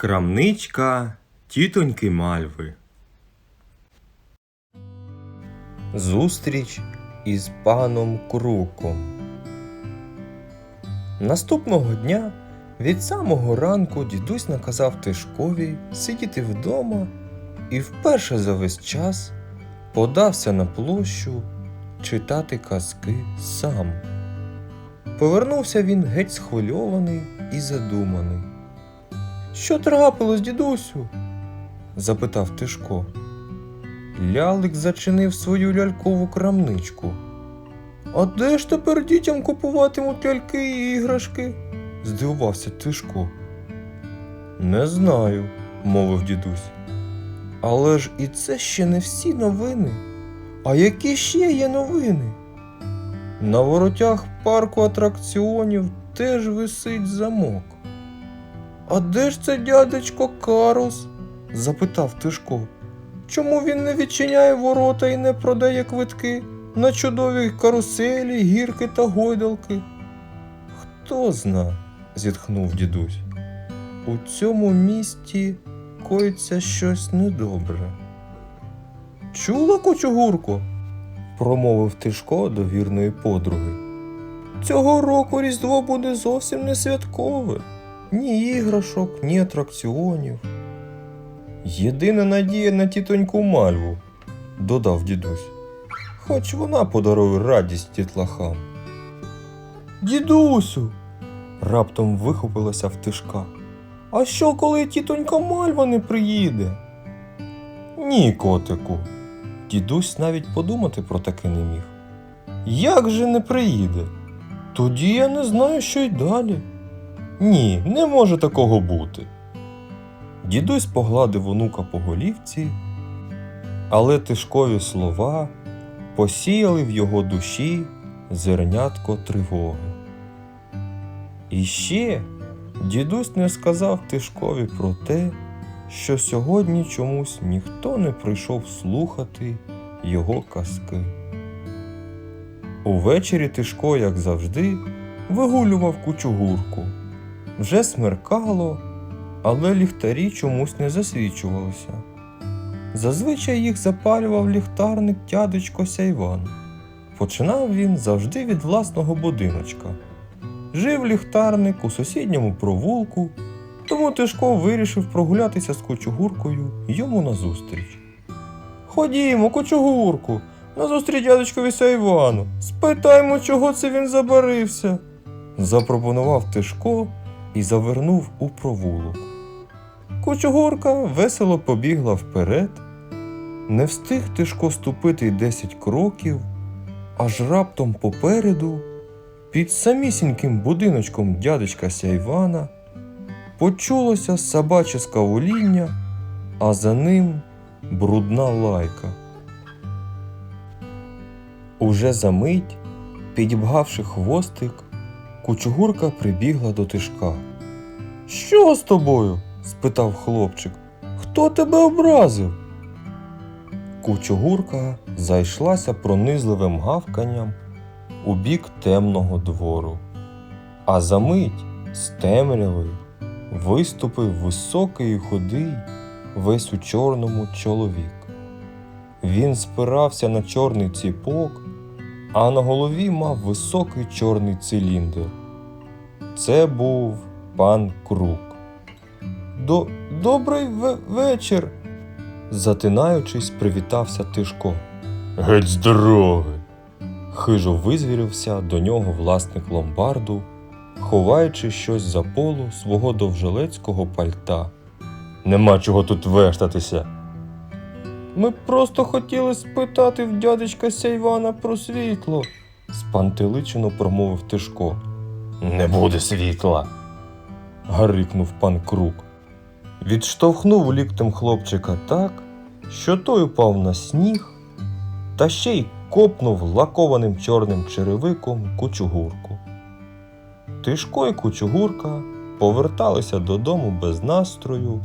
Крамничка тітоньки Мальви. Зустріч із паном Круком. Наступного дня від самого ранку дідусь наказав Тишкові сидіти вдома і вперше за весь час подався на площу читати казки сам. Повернувся він геть схвильований і задуманий. Що трапилось, дідусю? запитав Тишко. Лялик зачинив свою лялькову крамничку. А де ж тепер дітям купуватимуть ляльки і іграшки? здивувався Тишко. Не знаю, мовив дідусь. Але ж і це ще не всі новини. А які ще є новини? На воротях парку атракціонів теж висить замок. А де ж це дядечко Карус? запитав Тишко. Чому він не відчиняє ворота і не продає квитки на чудові каруселі, гірки та гойдалки? Хто зна, зітхнув дідусь. У цьому місті коїться щось недобре. Чула кочугурко? промовив Тишко до вірної подруги. Цього року Різдво буде зовсім не святкове. Ні іграшок, ні атракціонів. Єдина надія на тітоньку Мальву, додав дідусь. Хоч вона подарує радість дітлахам. Дідусю. раптом вихопилася в тишка. А що, коли тітонька Мальва не приїде? Ні, котику. Дідусь навіть подумати про таке не міг. Як же не приїде? Тоді я не знаю, що й далі. Ні, не може такого бути. Дідусь погладив онука по голівці, але тишкові слова посіяли в його душі зернятко тривоги. І ще дідусь не сказав Тишкові про те, що сьогодні чомусь ніхто не прийшов слухати його казки. Увечері Тишко, як завжди, вигулював кучугурку. Вже смеркало, але ліхтарі чомусь не засвічувалися. Зазвичай їх запалював ліхтарник дядечко Сяйван. Починав він завжди від власного будиночка. Жив ліхтарник у сусідньому провулку, тому Тишко вирішив прогулятися з кочугуркою йому назустріч. Ходімо, кочугурку, назустріч дядечкові Сяйвану, спитаймо, чого це він забарився, запропонував Тишко і завернув у провулок. Кочугурка весело побігла вперед. Не встиг Тишко ступити й десять кроків, аж раптом попереду, під самісіньким будиночком дядечка Сяйвана, почулося собаче скавуління, а за ним брудна лайка. Уже за мить, підібгавши хвостик, кучугурка прибігла до тишка. Що з тобою? спитав хлопчик. Хто тебе образив? Кучугурка зайшлася пронизливим гавканням у бік темного двору, а за мить з темряви виступив високий і худий, весь у чорному чоловік. Він спирався на чорний ціпок, а на голові мав високий чорний циліндр. Це був пан Крук. До... Добрий ве- вечір. Затинаючись, привітався Тишко. Геть з дороги. Хижо визвірився до нього власник ломбарду, ховаючи щось за полу свого довжелецького пальта. Нема чого тут вештатися. Ми просто хотіли спитати в дядечка Сяйвана про світло, спантеличено промовив Тишко. Не буде світла. гарикнув пан Крук. Відштовхнув ліктем хлопчика так, що той упав на сніг, та ще й копнув лакованим чорним черевиком кучугурку. Тишко і кучугурка поверталися додому без настрою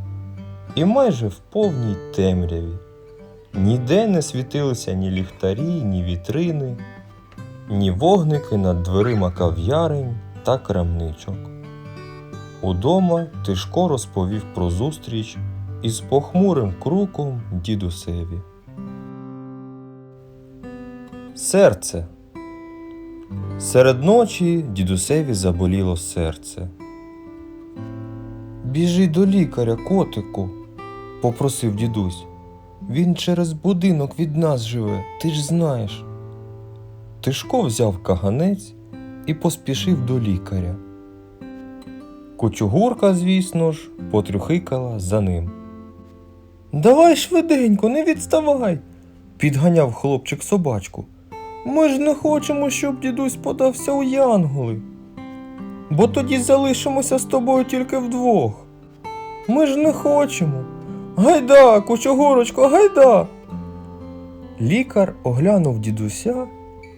і майже в повній темряві. Ніде не світилися ні ліхтарі, ні вітрини, ні вогники над дверима кав'ярень та крамничок. Удома Тишко розповів про зустріч із похмурим круком дідусеві. Серце. Серед ночі дідусеві заболіло серце. Біжи до лікаря, котику, попросив дідусь. Він через будинок від нас живе, ти ж знаєш. Тишко взяв каганець і поспішив до лікаря. Кочугурка, звісно ж, потрюхикала за ним. Давай швиденько, не відставай, підганяв хлопчик собачку. Ми ж не хочемо, щоб дідусь подався у янголи. Бо тоді залишимося з тобою тільки вдвох. Ми ж не хочемо. Гайда, кучогорочко, гайда. Лікар оглянув дідуся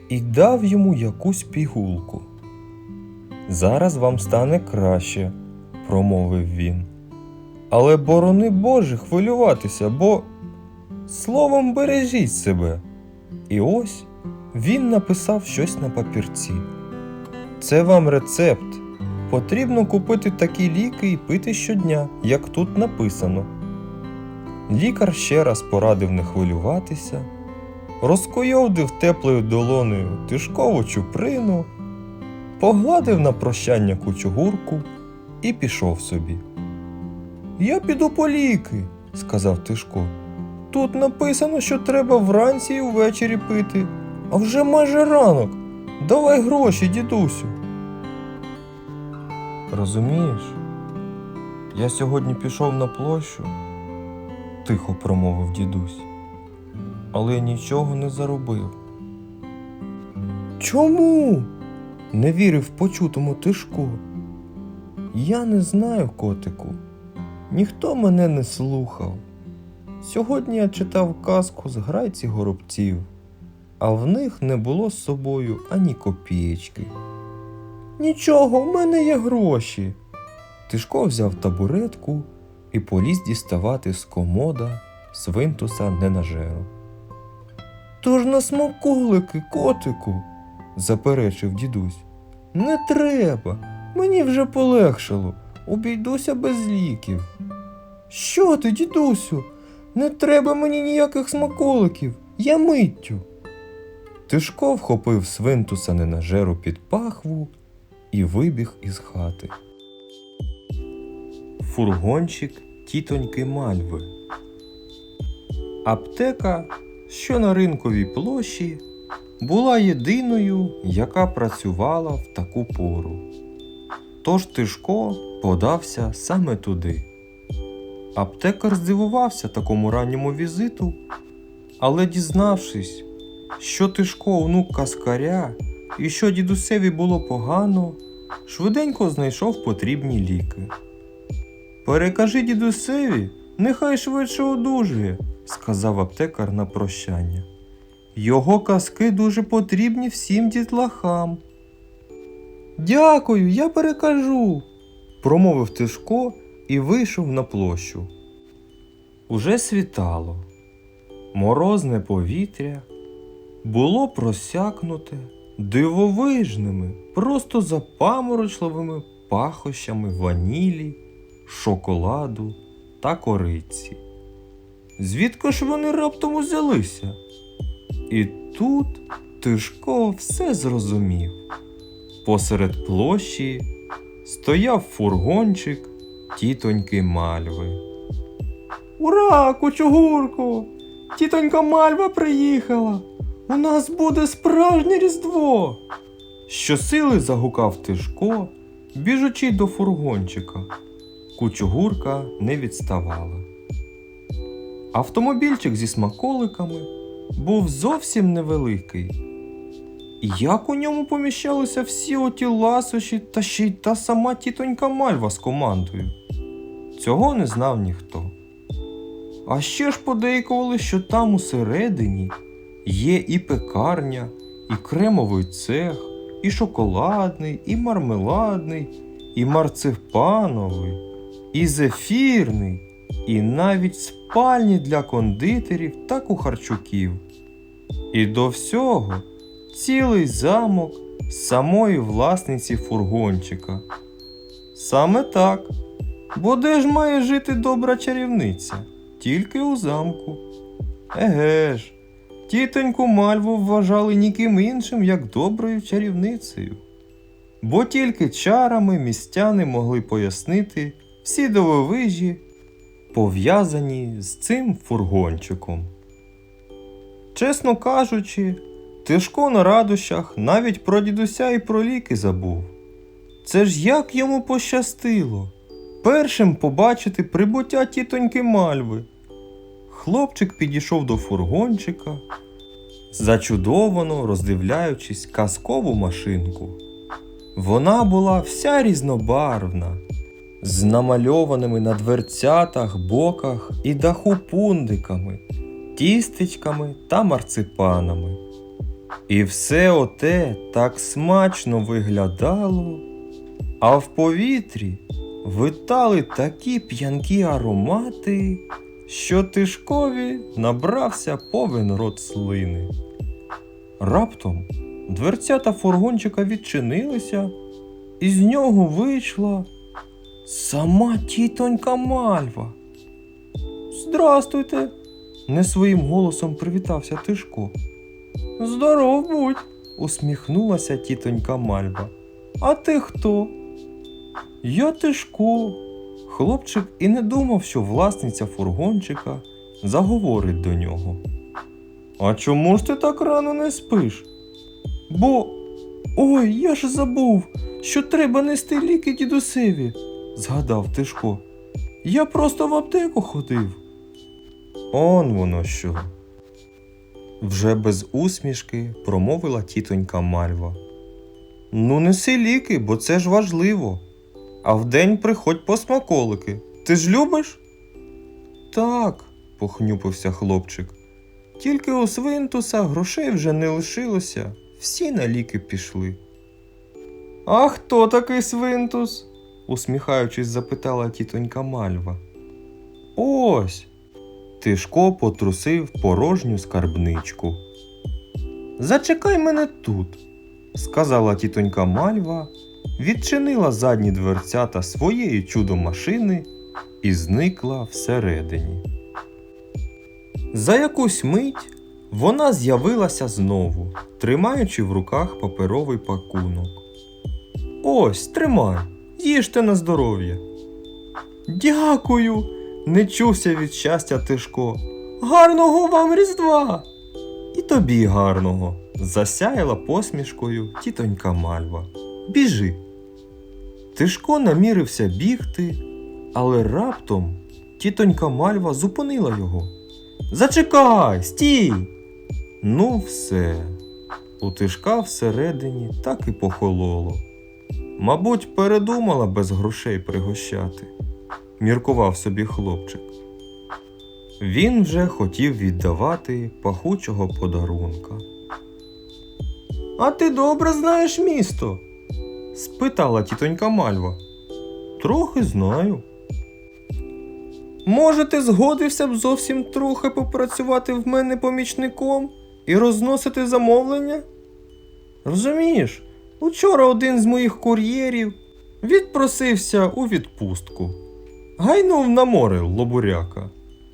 і дав йому якусь пігулку. Зараз вам стане краще, промовив він. Але борони Боже хвилюватися, бо словом бережіть себе. І ось він написав щось на папірці. Це вам рецепт. Потрібно купити такі ліки і пити щодня, як тут написано. Лікар ще раз порадив не хвилюватися, розкойовдив теплою долонею тишкову чуприну, погладив на прощання кучугурку і пішов собі. Я піду по ліки, сказав Тишко. Тут написано, що треба вранці і ввечері пити, а вже майже ранок. Давай гроші, дідусю. Розумієш, я сьогодні пішов на площу, тихо промовив дідусь, але нічого не заробив. Чому? не вірив почутому Тишко. Я не знаю, котику. Ніхто мене не слухав. Сьогодні я читав казку з грайці горобців, а в них не було з собою ані копієчки. Нічого, в мене є гроші. Тишко взяв табуретку і поліз діставати з комода свинтуса ненажеру. Тож на смаколики, котику, заперечив дідусь. Не треба, мені вже полегшало, обійдуся без ліків. Що ти, дідусю? Не треба мені ніяких смаколиків, я миттю. Тишко вхопив свинтуса ненажеру під пахву і вибіг із хати. Фургончик тітоньки Мальви. Аптека, що на ринковій площі, була єдиною, яка працювала в таку пору. Тож Тишко подався саме туди. Аптекар здивувався такому ранньому візиту, але дізнавшись, що Тишко онук каскаря і що дідусеві було погано, швиденько знайшов потрібні ліки. Перекажи дідусеві, нехай швидше одужує, сказав аптекар на прощання. Його казки дуже потрібні всім дітлахам. Дякую, я перекажу, промовив Тишко і вийшов на площу. Уже світало. Морозне повітря було просякнуте дивовижними, просто запаморочливими пахощами ванілі, шоколаду та кориці. Звідки ж вони раптом узялися? І тут Тишко все зрозумів. Посеред площі стояв фургончик тітоньки Мальви. Ура, кучугурку! Тітонька Мальва приїхала! У нас буде справжнє різдво. Щосили загукав Тишко, біжучи до фургончика. Кучугурка не відставала. Автомобільчик зі смаколиками був зовсім невеликий. І як у ньому поміщалися всі оті ласощі та ще й та сама тітонька Мальва з командою? Цього не знав ніхто. А ще ж подейкували, що там усередині є і пекарня, і кремовий цех, і шоколадний, і мармеладний, і марципановий, і зефірний, і навіть спальні для кондитерів та кухарчуків. І до всього цілий замок самої власниці фургончика. Саме так. Бо де ж має жити добра чарівниця? Тільки у замку. Еге ж, тітоньку Мальву вважали ніким іншим, як доброю чарівницею. Бо тільки чарами містяни могли пояснити всі дивовижі, пов'язані з цим фургончиком. Чесно кажучи, Тишко на радощах навіть про дідуся і про ліки забув. Це ж як йому пощастило першим побачити прибуття тітоньки Мальви. Хлопчик підійшов до фургончика, зачудовано роздивляючись казкову машинку. Вона була вся різнобарвна, з намальованими на дверцятах, боках і даху пундиками, тістечками та марципанами. І все оте так смачно виглядало, а в повітрі витали такі п'янкі аромати, що Тишкові набрався повен рот слини. Раптом дверцята фургончика відчинилися, і з нього вийшла сама тітонька Мальва. Здрастуйте, не своїм голосом привітався Тишко. Здоров будь, усміхнулася тітонька Мальва. А ти хто? Я Тишко. Хлопчик і не думав, що власниця фургончика заговорить до нього. А чому ж ти так рано не спиш? Бо. Ой, я ж забув, що треба нести ліки дідусеві, згадав Тишко. Я просто в аптеку ходив. Он воно що. Вже без усмішки промовила тітонька Мальва. Ну, неси ліки, бо це ж важливо. А вдень приходь по смаколики. Ти ж любиш? Так, похнюпився хлопчик. Тільки у свинтуса грошей вже не лишилося, всі на ліки пішли. А хто такий свинтус? Усміхаючись, запитала тітонька Мальва. Ось. Тишко потрусив порожню скарбничку. Зачекай мене тут, сказала тітонька Мальва, відчинила задні дверцята своєї чудо-машини і зникла всередині. За якусь мить вона з'явилася знову, тримаючи в руках паперовий пакунок. Ось, тримай, їжте на здоров'я. Дякую, не чувся від щастя Тишко. Гарного вам Різдва! І тобі гарного, засяяла посмішкою тітонька Мальва. Біжи. Тишко намірився бігти, але раптом тітонька Мальва зупинила його. Зачекай, стій! Ну, все. У Тишка всередині так і похололо. Мабуть, передумала без грошей пригощати, міркував собі хлопчик. Він вже хотів віддавати пахучого подарунка. А ти добре знаєш місто? спитала тітонька Мальва. Трохи знаю. Може, ти згодився б зовсім трохи попрацювати в мене помічником і розносити замовлення? Розумієш, учора один з моїх кур'єрів відпросився у відпустку. Гайнув на море лобуряка.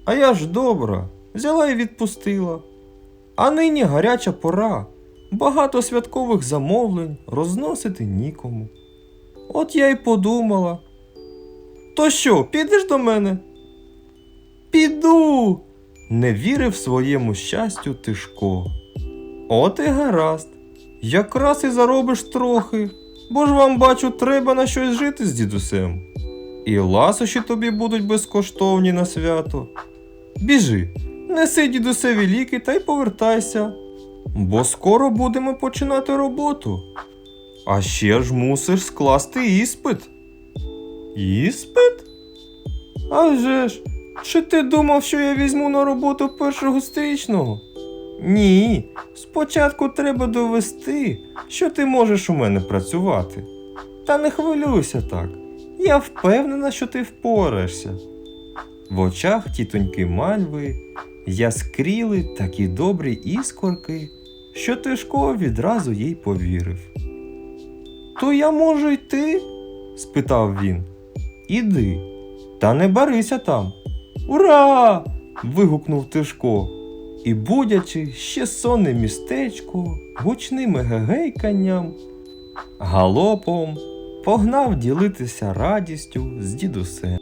А я ж добра, взяла і відпустила. А нині гаряча пора, багато святкових замовлень розносити нікому. От я й подумала. То що, підеш до мене? Піду. Не вірив своєму щастю Тишко. От і гаразд. Якраз і заробиш трохи, бо ж вам бачу, треба на щось жити з дідусем. І ласощі тобі будуть безкоштовні на свято. Біжи, неси дідусеві ліки та й повертайся, бо скоро будемо починати роботу. А ще ж мусиш скласти іспит. Іспит? А вже ж, чи ти думав, що я візьму на роботу першого стрічного? Ні, спочатку треба довести, що ти можеш у мене працювати. Та не хвилюйся так. Я впевнена, що ти впораєшся. В очах тітоньки Мальви яскріли такі добрі іскорки, що Тишко відразу їй повірив. То я можу йти? спитав він. Іди, та не барися там. Ура! вигукнув Тишко. І, будячи ще сонне містечко, гучними гегейканням, галопом погнав ділитися радістю з дідусем.